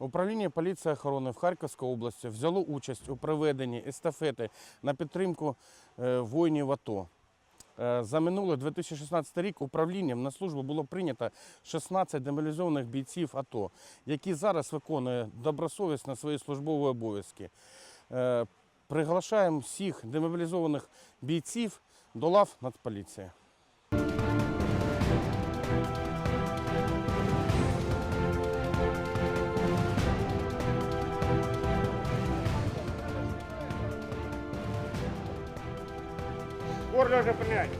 Управління поліції охорони в Харківській області взяло участь у проведенні естафети на підтримку е, воїнів АТО. Е, За минулий 2016 рік управлінням на службу було прийнято 16 демобілізованих бійців АТО, які зараз виконують добросовісно свої службові обов'язки. Е, Приглашаємо всіх демобілізованих бійців до лав Нацполіції. Горло же принять.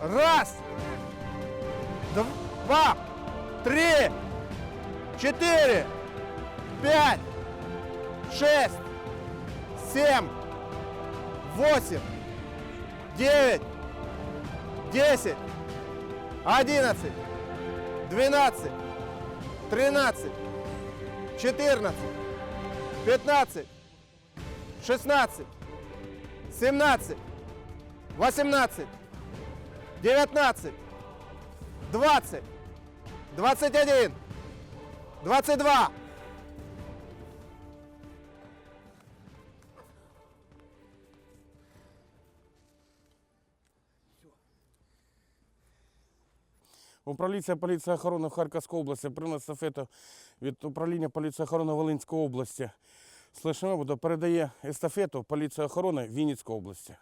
Раз, два, три, четыре, пять, шесть, семь, восемь, девять, десять, одиннадцать, двенадцать, тринадцать, четырнадцать, пятнадцать, шестнадцать, семнадцать, восемнадцать. 19, 20, 21, 22. Управління поліції охорони в Харківській області прийняла естафету від управління поліції охорони Волинської області. Слишневобуду передає естафету поліції охорони Вінницької області.